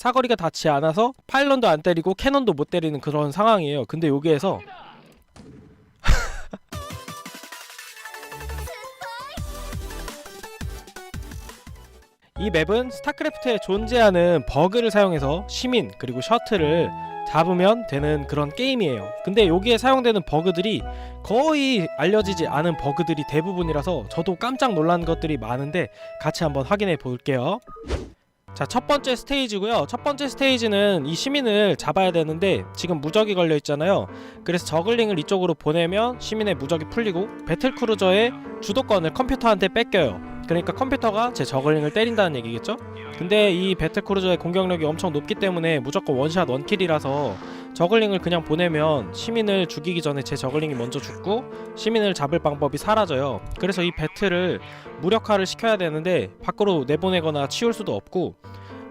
사거리가 닿지 않아서 파일런도 안 때리고 캐논도 못 때리는 그런 상황이에요. 근데 여기에서 이 맵은 스타크래프트에 존재하는 버그를 사용해서 시민 그리고 셔틀을 잡으면 되는 그런 게임이에요. 근데 여기에 사용되는 버그들이 거의 알려지지 않은 버그들이 대부분이라서 저도 깜짝 놀란 것들이 많은데 같이 한번 확인해 볼게요. 자, 첫 번째 스테이지고요. 첫 번째 스테이지는 이 시민을 잡아야 되는데 지금 무적이 걸려 있잖아요. 그래서 저글링을 이쪽으로 보내면 시민의 무적이 풀리고 배틀크루저의 주도권을 컴퓨터한테 뺏겨요. 그러니까 컴퓨터가 제 저글링을 때린다는 얘기겠죠? 근데 이 배틀크루저의 공격력이 엄청 높기 때문에 무조건 원샷 원킬이라서 저글링을 그냥 보내면 시민을 죽이기 전에 제 저글링이 먼저 죽고 시민을 잡을 방법이 사라져요. 그래서 이 배틀을 무력화를 시켜야 되는데 밖으로 내보내거나 치울 수도 없고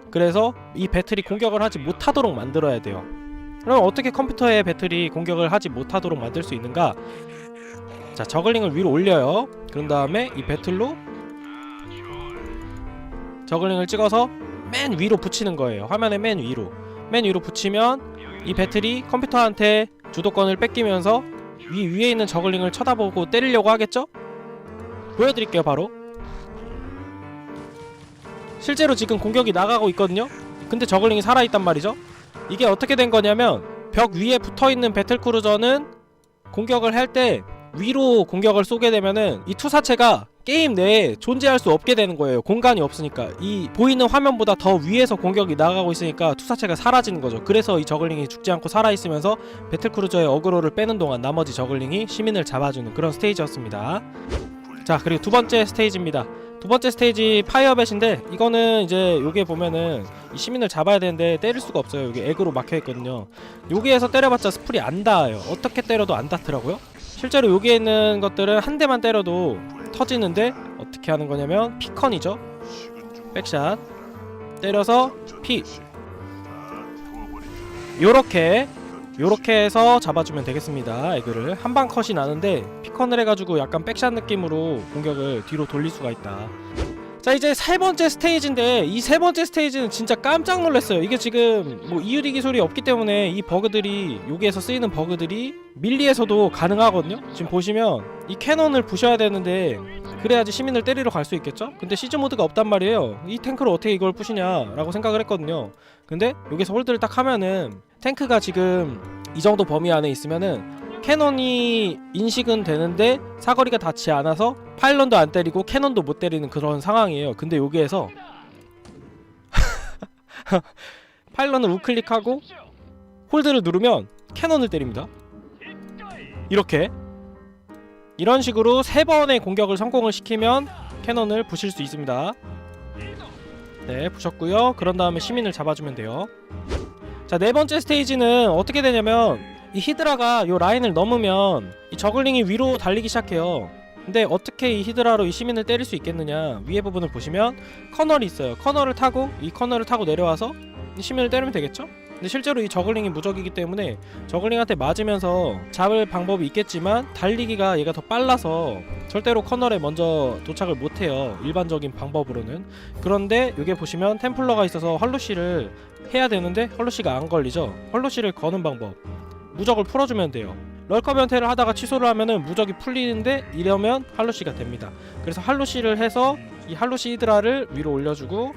그래서 이 배틀이 공격을 하지 못하도록 만들어야 돼요. 그럼 어떻게 컴퓨터의 배틀이 공격을 하지 못하도록 만들 수 있는가? 자, 저글링을 위로 올려요. 그런 다음에 이 배틀로 저글링을 찍어서 맨 위로 붙이는 거예요. 화면의 맨 위로. 맨 위로 붙이면 이 배틀이 컴퓨터한테 주도권을 뺏기면서 위 위에 있는 저글링을 쳐다보고 때리려고 하겠죠? 보여드릴게요 바로. 실제로 지금 공격이 나가고 있거든요. 근데 저글링이 살아있단 말이죠. 이게 어떻게 된 거냐면 벽 위에 붙어있는 배틀크루저는 공격을 할 때 위로 공격을 쏘게 되면은 이 투사체가 게임 내에 존재할 수 없게 되는 거예요. 공간이 없으니까 이 보이는 화면보다 더 위에서 공격이 나가고 있으니까 투사체가 사라지는 거죠. 그래서 이 저글링이 죽지 않고 살아 있으면서 배틀크루저의 어그로를 빼는 동안 나머지 저글링이 시민을 잡아주는 그런 스테이지였습니다. 자 그리고 두 번째 스테이지입니다. 두 번째 스테이지 파이어벳인데 이거는 이제 여기에 보면은 이 시민을 잡아야 되는데 때릴 수가 없어요. 여기 액으로 막혀 있거든요. 여기에서 때려봤자 스풀이 안 닿아요. 어떻게 때려도 안 닿더라고요. 실제로 여기에 있는 것들은 한 대만 때려도 터지는데 어떻게 하는 거냐면 피컨이죠. 백샷 때려서 피 요렇게 요렇게 해서 잡아주면 되겠습니다. 에그를 한 방 컷이 나는데 피컨을 해가지고 약간 백샷 느낌으로 공격을 뒤로 돌릴 수가 있다. 자 이제 세 번째 스테이지인데 이 세 번째 스테이지는 진짜 깜짝 놀랐어요. 이게 지금 뭐 이유리 기술이 없기 때문에 이 버그들이 여기에서 쓰이는 버그들이 밀리에서도 가능하거든요. 지금 보시면 이 캐논을 부셔야 되는데 그래야지 시민을 때리러 갈 수 있겠죠? 근데 시즈 모드가 없단 말이에요. 이 탱크를 어떻게 이걸 부시냐라고 생각을 했거든요. 근데 여기서 홀드를 딱 하면은 탱크가 지금 이 정도 범위 안에 있으면은 캐논이 인식은 되는데 사거리가 닿지 않아서 파일런도 안 때리고 캐논도 못 때리는 그런 상황이에요. 근데 여기에서 파일런을 우클릭하고 홀드를 누르면 캐논을 때립니다. 이렇게 이런 식으로 세 번의 공격을 성공을 시키면 캐논을 부실 수 있습니다. 네, 부셨고요. 그런 다음에 시민을 잡아주면 돼요. 자, 네 번째 스테이지는 어떻게 되냐면 이 히드라가 요 라인을 넘으면 이 저글링이 위로 달리기 시작해요. 근데 어떻게 이 히드라로 이 시민을 때릴 수 있겠느냐? 위에 부분을 보시면 커널이 있어요. 커널을 타고 이 커널을 타고 내려와서 이 시민을 때리면 되겠죠? 근데 실제로 이 저글링이 무적이기 때문에 저글링한테 맞으면서 잡을 방법이 있겠지만 달리기가 얘가 더 빨라서 절대로 커널에 먼저 도착을 못해요. 일반적인 방법으로는. 그런데 여기 보시면 템플러가 있어서 헐루시를 해야 되는데 헐루시가 안 걸리죠. 헐루시를 거는 방법. 무적을 풀어주면 돼요. 럴커 변태를 하다가 취소를 하면은 무적이 풀리는데 이러면 할루시가 됩니다. 그래서 할루시를 해서 이 할루시 히드라를 위로 올려주고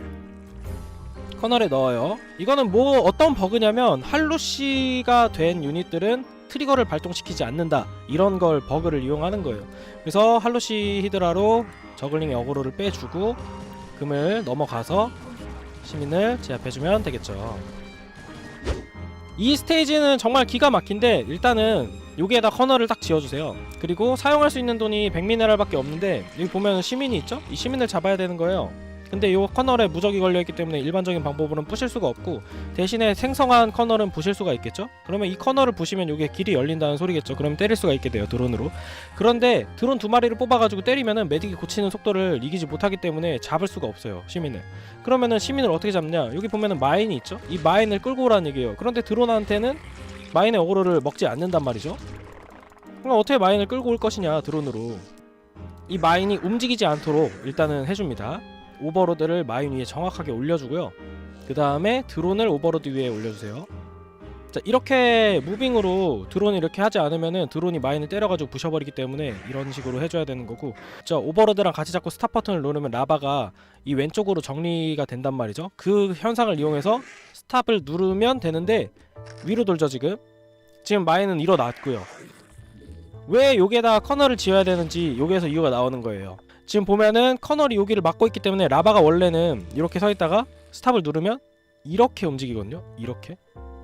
커널에 넣어요. 이거는 뭐 어떤 버그냐면 할루시가 된 유닛들은 트리거를 발동시키지 않는다 이런 걸 버그를 이용하는 거예요. 그래서 할루시 히드라로 저글링의 어그로를 빼주고 금을 넘어가서 시민을 제압해주면 되겠죠. 이 스테이지는 정말 기가 막힌데 일단은 여기에다 커널을 딱 지어주세요. 그리고 사용할 수 있는 돈이 100미네랄밖에 없는데 여기 보면 시민이 있죠? 이 시민을 잡아야 되는 거예요. 근데 이 커널에 무적이 걸려있기 때문에 일반적인 방법으로는 부실 수가 없고 대신에 생성한 커널은 부실 수가 있겠죠? 그러면 이 커널을 부시면 이게 길이 열린다는 소리겠죠? 그럼 때릴 수가 있게 돼요 드론으로. 그런데 드론 두 마리를 뽑아가지고 때리면은 메딕이 고치는 속도를 이기지 못하기 때문에 잡을 수가 없어요 시민을. 그러면은 시민을 어떻게 잡냐? 여기 보면은 마인이 있죠? 이 마인을 끌고 오라는 얘기예요. 그런데 드론한테는 마인의 어그로를 먹지 않는단 말이죠? 그럼 어떻게 마인을 끌고 올 것이냐 드론으로. 이 마인이 움직이지 않도록 일단은 해줍니다 오버로드를 마인 위에 정확하게 올려주고요. 그 다음에 드론을 오버로드 위에 올려주세요. 자 이렇게 무빙으로 드론을 이렇게 하지 않으면은 드론이 마인을 때려가지고 부셔버리기 때문에 이런 식으로 해줘야 되는 거고 자 오버로드랑 같이 잡고 스탑 버튼을 누르면 라바가 이 왼쪽으로 정리가 된단 말이죠. 그 현상을 이용해서 스탑을 누르면 되는데 위로 돌죠 지금. 지금 마인은 일어났고요. 왜 여기에다 커널을 지어야 되는지 여기에서 이유가 나오는 거예요 지금 보면은 커널이 여기를 막고 있기 때문에 라바가 원래는 이렇게 서 있다가 스탑을 누르면 이렇게 움직이거든요 이렇게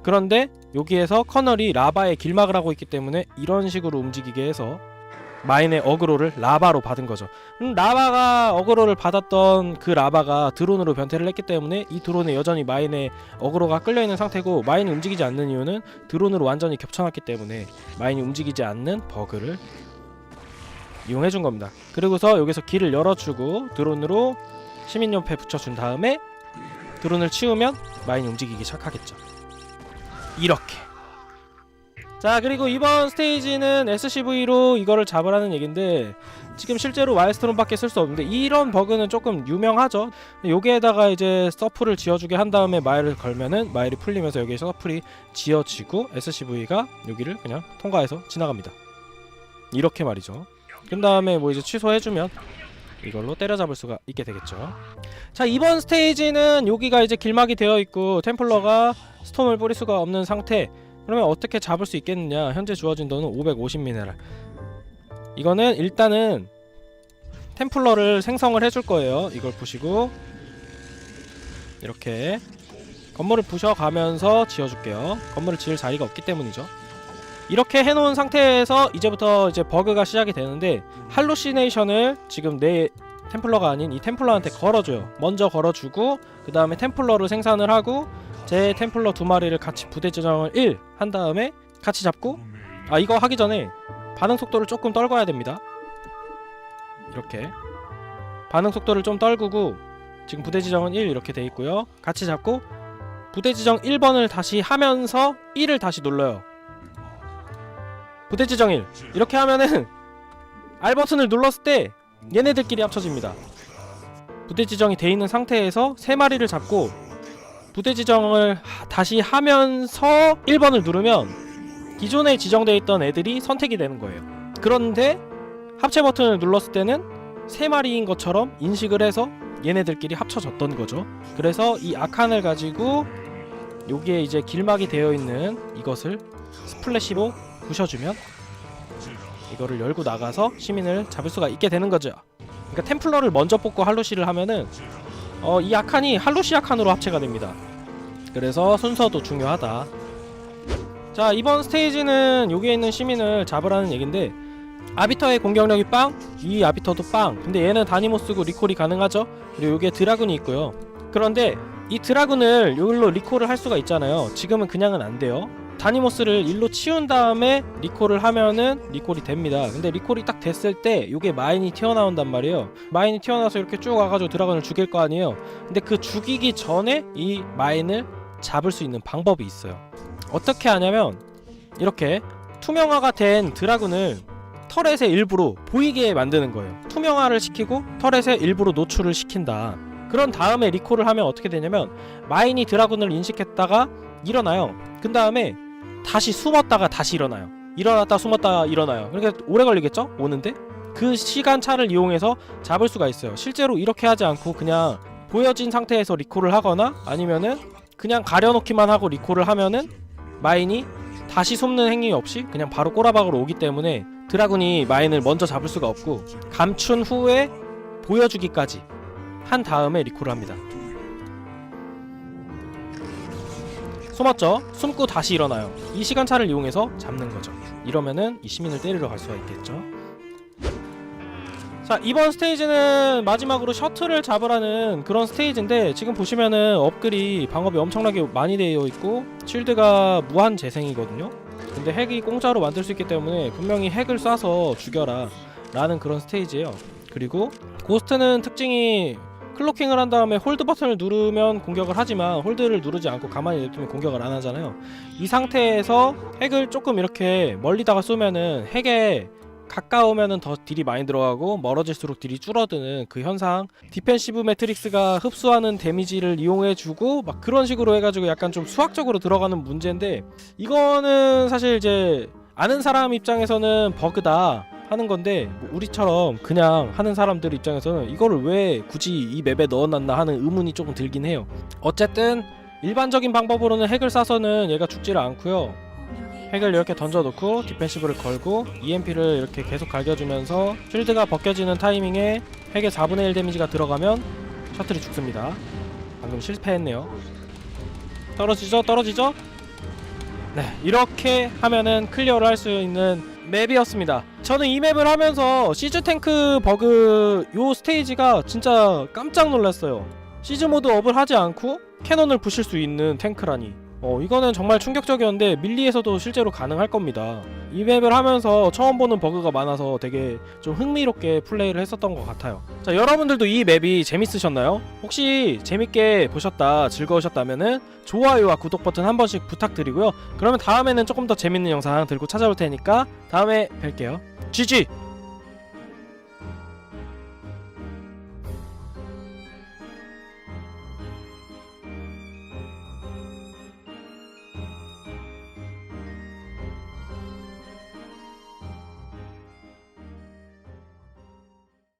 그런데 여기에서 커널이 라바의 길막을 하고 있기 때문에 이런 식으로 움직이게 해서 마인의 어그로를 라바로 받은 거죠. 음, 라바가 어그로를 받았던 그 라바가 드론으로 변태를 했기 때문에 이 드론에 여전히 마인의 어그로가 끌려 있는 상태고 마인이 움직이지 않는 이유는 드론으로 완전히 겹쳐놨기 때문에 마인이 움직이지 않는 버그를 이용해 준 겁니다. 그리고서 여기서 길을 열어주고 드론으로 시민 옆에 붙여준 다음에 드론을 치우면 마인이 움직이기 시작하겠죠. 이렇게. 자 그리고 이번 스테이지는 SCV로 이거를 잡으라는 얘긴데 지금 실제로 와일스트론밖에 쓸 수 없는데 이런 버그는 조금 유명하죠 여기에다가 이제 서플을 지어주게 한 다음에 마일을 걸면은 마일이 풀리면서 여기에 서플이 지어지고 SCV가 여기를 그냥 통과해서 지나갑니다 이렇게 말이죠 그 다음에 뭐 이제 취소해주면 이걸로 때려잡을 수가 있게 되겠죠. 자 이번 스테이지는 여기가 이제 길막이 되어 있고 템플러가 스톰을 뿌릴 수가 없는 상태. 그러면 어떻게 잡을 수 있겠느냐? 현재 주어진 돈은 550 미네랄. 이거는 일단은 템플러를 생성을 해줄 거예요. 이걸 보시고 이렇게 건물을 부셔가면서 지어줄게요. 건물을 지을 자리가 없기 때문이죠 이렇게 해놓은 상태에서 이제부터 이제 버그가 시작이 되는데 할루시네이션을 지금 내 템플러가 아닌 이 템플러한테 걸어줘요. 먼저 걸어주고 그 다음에 템플러를 생산을 하고 제 템플러 두 마리를 같이 부대 지정을 1 한 다음에 같이 잡고 아 이거 하기 전에 반응 속도를 조금 떨궈야 됩니다. 이렇게. 반응 속도를 좀 떨구고 지금 부대 지정은 1 이렇게 돼 있고요. 같이 잡고 부대 지정 1번을 다시 하면서 1을 다시 눌러요 부대 지정 1 이렇게 하면은 R 버튼을 눌렀을 때 얘네들끼리 합쳐집니다 부대 지정이 돼 있는 상태에서 세 마리를 잡고 부대 지정을 하- 다시 하면서 1번을 누르면 기존에 지정되어 있던 애들이 선택이 되는 거예요. 그런데 합체 버튼을 눌렀을 때는 세 마리인 것처럼 인식을 해서 얘네들끼리 합쳐졌던 거죠. 그래서 이 아칸을 가지고 여기에 이제 길막이 되어 있는 이것을 스플래시로 부셔주면 이거를 열고 나가서 시민을 잡을 수가 있게 되는 거죠. 그러니까 템플러를 먼저 뽑고 할로시를 하면은 어, 이 아칸이 할로시 아칸으로 합체가 됩니다. 그래서 순서도 중요하다. 자 이번 스테이지는 여기에 있는 시민을 잡으라는 얘긴데 아비터의 공격력이 빵, 이 아비터도 빵. 근데 얘는 다니모 쓰고 리콜이 가능하죠. 그리고 여기에 드라군이 있고요. 그런데 이 드라군을 여기로 리콜을 할 수가 있잖아요. 지금은 그냥은 안 돼요. 다니모스를 일로 치운 다음에 리콜을 하면은 리콜이 됩니다. 근데 리콜이 딱 됐을 때 이게 마인이 튀어나온단 말이에요. 마인이 튀어나와서 이렇게 쭉 와가지고 드라군을 죽일 거 아니에요. 근데 그 죽이기 전에 이 마인을 잡을 수 있는 방법이 있어요. 어떻게 하냐면 이렇게 투명화가 된 드라군을 터렛의 일부로 보이게 만드는 거예요. 투명화를 시키고 터렛의 일부로 노출을 시킨다. 그런 다음에 리콜을 하면 어떻게 되냐면 마인이 드라군을 인식했다가 일어나요. 그 다음에 다시 숨었다가 다시 일어나요. 일어났다 숨었다 일어나요. 그러니까 오래 걸리겠죠? 오는데 그 시간 차를 이용해서 잡을 수가 있어요. 실제로 이렇게 하지 않고 그냥 보여진 상태에서 리콜을 하거나 아니면은 그냥 가려놓기만 하고 리콜을 하면은 마인이 다시 숨는 행위 없이 그냥 바로 꼬라박으로 오기 때문에 드라군이 마인을 먼저 잡을 수가 없고 감춘 후에 보여주기까지 한 다음에 리콜을 합니다. 숨었죠? 숨고 다시 일어나요. 이 시간차를 이용해서 잡는 거죠. 이러면은 이 시민을 때리러 갈 수가 있겠죠. 자 이번 스테이지는 마지막으로 셔틀을 잡으라는 그런 스테이지인데 지금 보시면은 업글이 방업이 엄청나게 많이 되어 있고 쉴드가 무한 재생이거든요. 근데 핵이 공짜로 만들 수 있기 때문에 분명히 핵을 쏴서 죽여라 라는 그런 스테이지예요. 그리고 고스트는 특징이 클로킹을 한 다음에 홀드 버튼을 누르면 공격을 하지만 홀드를 누르지 않고 가만히 냅두면 공격을 안 하잖아요. 이 상태에서 핵을 조금 이렇게 멀리다가 쏘면은 핵에 가까우면은 더 딜이 많이 들어가고 멀어질수록 딜이 줄어드는 그 현상 디펜시브 매트릭스가 흡수하는 데미지를 이용해주고 막 그런 식으로 해가지고 약간 좀 수학적으로 들어가는 문제인데 이거는 사실 이제 아는 사람 입장에서는 버그다 하는 건데 뭐 우리처럼 그냥 하는 사람들 입장에서는 이거를 왜 굳이 이 맵에 넣어놨나 하는 의문이 조금 들긴 해요 어쨌든 일반적인 방법으로는 핵을 쏴서는 얘가 죽지를 않고요 핵을 이렇게 던져놓고 디펜시브를 걸고 EMP를 이렇게 계속 갈겨주면서 쉴드가 벗겨지는 타이밍에 핵의 4분의 1 데미지가 들어가면 셔틀이 죽습니다. 방금 실패했네요. 떨어지죠? 떨어지죠? 네, 이렇게 하면은 클리어를 할 수 있는 맵이었습니다. 저는 이 맵을 하면서 시즈 탱크 버그 요 스테이지가 진짜 깜짝 놀랐어요. 시즈 모드 업을 하지 않고 캐논을 부실 수 있는 탱크라니. 어 이거는 정말 충격적이었는데 밀리에서도 실제로 가능할 겁니다. 이 맵을 하면서 처음 보는 버그가 많아서 되게 좀 흥미롭게 플레이를 했었던 것 같아요. 자 여러분들도 이 맵이 재밌으셨나요? 혹시 재밌게 보셨다 즐거우셨다면은 좋아요와 구독 버튼 한 번씩 부탁드리고요. 그러면 다음에는 조금 더 재밌는 영상 들고 찾아올 테니까 다음에 뵐게요. GG!